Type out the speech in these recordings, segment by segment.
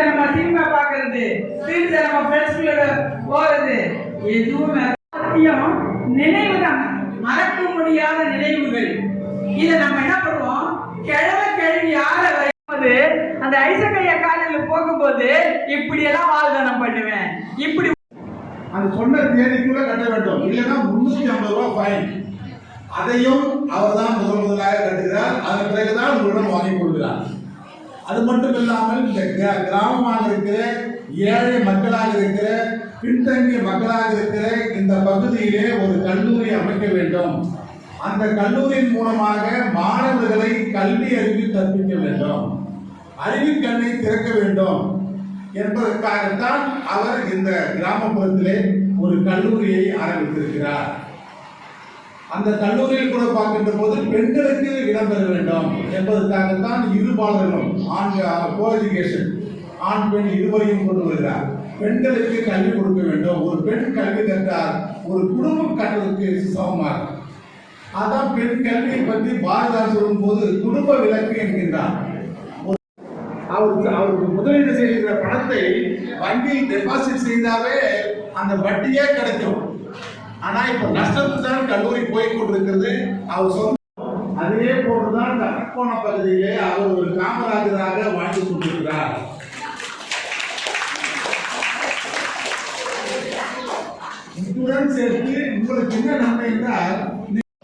நம்ம சினிமா பாக்குறது நம்ம ஃப்ரெண்ட்ஸ்களோட போறது எதுவும் சத்தியம் நினைவுதான். மறக்க முடியாத நினைவுகள். இத நம்ம என்ன பண்ணுவோம்? கிழவ கிழவி யார வரும்போது அந்த ஐசக்கைய காலையில் போகும்போது இப்படி எல்லாம் வாழ்தானம் பண்ணுவேன். இப்படி அந்த சொன்ன தேதிக்குள்ள கட்ட வேண்டும். இல்லைன்னா முன்னூத்தி ஐம்பது ரூபாய் ஃபைன் அதையும் அவர் தான் முதல் முதலாக கட்டுகிறார். அதன் பிறகுதான் உங்களிடம் வாங்கி கொடுக்கிறார் அது மட்டும் இல்லாமல் இந்த கிரா- கிராமமாக இருக்கிற ஏழை மக்களாக இருக்கிற பின்தங்கிய மக்களாக இருக்கிற இந்த பகுதியிலே ஒரு கல்லூரி அமைக்க வேண்டும். அந்த கல்லூரியின் மூலமாக மாணவர்களை கல்வி அறிவு கற்பிக்க வேண்டும். அறிவுக்கண்ணை திறக்க வேண்டும். என்பதற்காகத்தான் அவர் இந்த கிராமப்புறத்திலே ஒரு கல்லூரியை ஆரம்பித்திருக்கிறார். அந்த கல்லூரியில் கூட பார்க்கின்ற போது பெண்களுக்கு இடம் பெற வேண்டும் என்பதற்காகத்தான் இருபாலர்களும் ஆண் கோ எஜுகேஷன் ஆண் பெண் இருவரையும் கொண்டு வருகிறார். பெண்களுக்கு கல்வி கொடுக்க வேண்டும். ஒரு பெண் கல்வி கற்றால் ஒரு குடும்பம் கட்டுவதற்கு சமமாக அதான் பெண் கல்வியை பற்றி பாரதாஸ் சொல்லும் போது குடும்ப விளக்கு என்கின்றார். அவருக்கு அவருக்கு முதலீடு செய்கிற பணத்தை வங்கியில் டெபாசிட் செய்தாவே அந்த வட்டியே கிடைக்கும். ஆனா இப்ப நஷ்டத்துக்கு தான் கல்லூரி போய் கொண்டிருக்கிறது அவர் சொந்த அதே போன்றுதான் இந்த அரக்கோண பகுதியிலே அவர் ஒரு காமராஜராக வாழ்ந்து கொண்டிருக்கிறார். இத்துடன் சேர்த்து உங்களுக்கு என்ன நன்மை என்றால்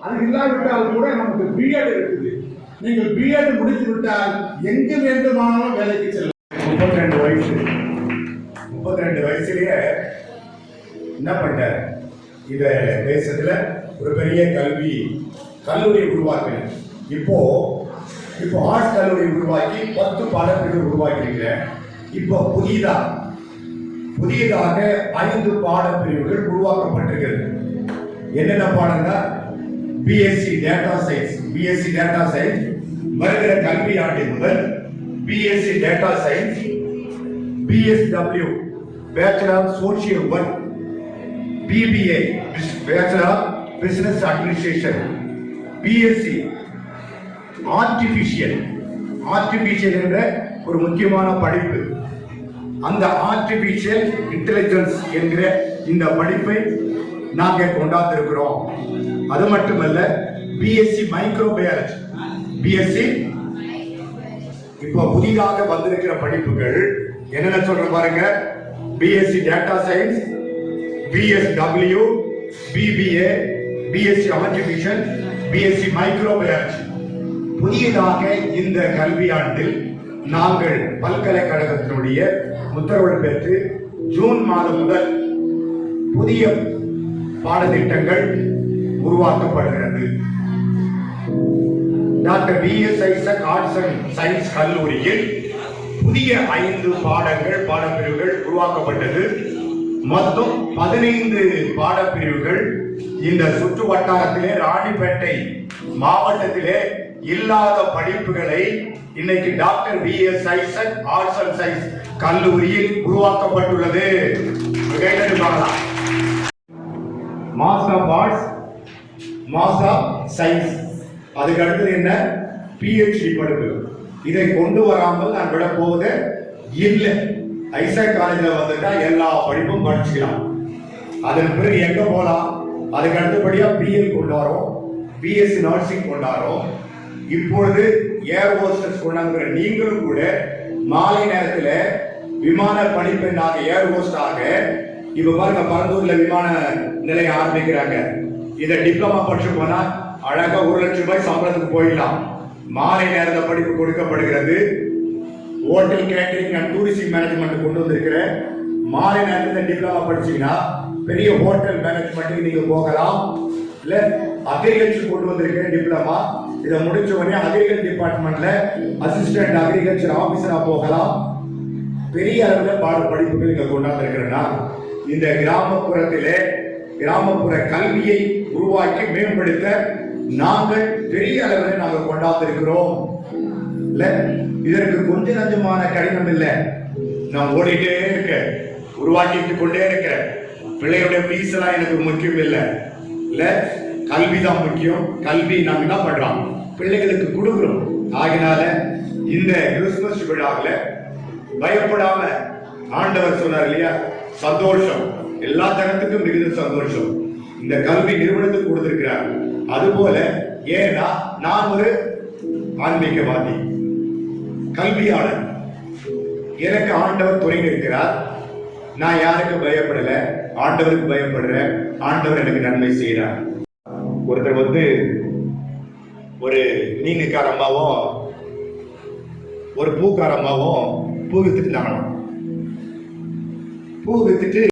அது இல்லாவிட்டால் கூட நமக்கு பிஎட் இருக்குது. நீங்கள் பிஎட் முடித்து விட்டால் எங்கு வேண்டுமானாலும் வேலைக்கு செல்லலாம். இந்த தேசத்துல ஒரு பெரிய கல்வி கல்லூரி உருவாக்குறேன் இப்போ இப்போ ஆர்ட்ஸ் கல்லூரி உருவாக்கி பத்து பாடப்பிரிவு உருவாக்கியிருக்கிறேன் இப்போ புதிதா புதியதாக ஐந்து பாடப்பிரிவுகள் உருவாக்கப்பட்டிருக்கிறது என்னென்ன பாடம்னா BSc data science BSc data science வருகிற கல்வி ஆண்டு முதல் BSc data science BSW bachelor of social work BBA bachelor of business administration BSc artificial artificial என்ற ஒரு முக்கியமான படிப்பு. அந்த ஆர்டிபிஷியல் இன்டெலிஜென்ஸ் என்கிற இந்த படிப்பை நாங்கள் கொண்டாந்திருக்கிறோம். அது மட்டுமல்ல பிஎஸ்சி மைக்ரோபயாலஜி பிஎஸ்சி இப்போ புதிதாக வந்திருக்கிற படிப்புகள். என்னென்ன சொல்ற பாருங்க? BSc data science BSW BBA BSc artificial BSc microbiology புதியதாக இந்த கல்வியாண்டில் நாங்கள் பல்கலைக்கழகத்தினுடைய உத்தரவு பெற்று ஜூன் மாதம் முதல் புதிய பாடத்திட்டங்கள் உருவாக்கப்படுகிறது. Doctor P S Isaac arts and science கல்லூரியில் புதிய ஐந்து பாடங்கள் பாடப்பிரிவுகள் உருவாக்கப்பட்டது. மொத்தம் பதினைந்து பாடப்பிரிவுகள் இந்த சுற்று வட்டாரத்திலே ராணிப்பேட்டை மாவட்டத்திலே இல்லாத படிப்புகளை இன்னைக்கு doctor P S Isaac arts and science கல்லூரியில் உருவாக்கப்பட்டுள்ளது. மாஸ் பார்க்கலாம். Of arts mass of science அதுக்கு அடுத்தது என்ன? பிஹெச்டி படிப்பு இதை கொண்டு வராமல் நான் விட போவது இல்லை. ஐசக் காலேஜில் வந்துட்டா எல்லா படிப்பும் படிச்சுக்கலாம். அதன் பிறகு எங்க போகலாம் அதுக்கு அடுத்தபடியாக பிஎல் கொண்டு வரோம். பிஎஸ்சி நர்சிங் கொண்டாடுறோம் இப்பொழுது ஏர் ஹோஸ்டஸ் கொண்டாங்கிற நீங்களும் கூட மாலை நேரத்தில் விமான பணிப்பெண்ணாக ஏர் ஹோஸ்டாக இப்ப பாருங்க பரந்தூர்ல விமான நிலையம் ஆரம்பிக்கிறாங்க. இதை டிப்ளமா படிச்சு போனா அழகா ஒரு லட்சம் ரூபாய் சம்பளத்துக்கு போயிடலாம். மாலை நேரத்தில் படிப்பு கொடுக்கப்படுகிறது. Hotel catering and tourism management கொண்டு வந்திருக்கிற மாலை நேரத்தில் டிப்ளமா படிச்சீங்கன்னா பெரிய ஹோட்டல் மேனேஜ்மெண்ட்டுக்கு நீங்க போகலாம். இல்ல அக்ரிகல்ச்சர் கொண்டு வந்திருக்கிற டிப்ளமா இதை முடிச்ச உடனே அக்ரிகல்ச்சர் டிபார்ட்மெண்ட்ல அசிஸ்டன்ட் அக்ரிகல்ச்சர் ஆபீசரா போகலாம். பெரிய அளவில் பாட படிப்புகள் இங்க கொண்டாந்துருக்கிறேன்னா இந்த கிராமப்புறத்திலே கிராமப்புற கல்வியை உருவாக்கி மேம்படுத்த நாங்கள் பெரிய அளவில் நாங்கள் கொண்டாந்திருக்கிறோம். இல்லை இதற்கு கொஞ்ச நஞ்சமான கடினம் இல்லை. நான் ஓடிட்டே இருக்க உருவாக்கிட்டு கொண்டே இருக்க பிள்ளையோட ஃபீஸ் எல்லாம் எனக்கு முக்கியம் இல்லை. இல்லை கல்வி தான் முக்கியம். கல்வி நாங்க என்ன பண்றோம்? பிள்ளைகளுக்கு கொடுக்குறோம். ஆகினால இந்த கிறிஸ்துமஸ் விழாவில் பயப்படாம ஆண்டவர் சொன்னார் இல்லையா? சந்தோஷம். எல்லா தரத்துக்கும் மிகுந்த சந்தோஷம். இந்த கல்வி நிறுவனத்துக்கு கொடுத்திருக்கிறார். அதுபோல ஏன்னா நான் ஒரு ஆன்மீகவாதி. கல்வியாளர் எனக்கு ஆண்டவர் துணை நிற்கிறார். நான் யாருக்கும் பயப்படல? ஆண்டவருக்கு பயப்படுறேன். ஆண்டவர் எனக்கு நன்மை செய்கிறார். ஒருத்தர் வந்து ஒரு மீனுக்கார அம்மாவும் ஒரு பூக்கார அம்மாவும் பூ வித்துட்டு இருந்தாங்களாம். பூ வித்துட்டு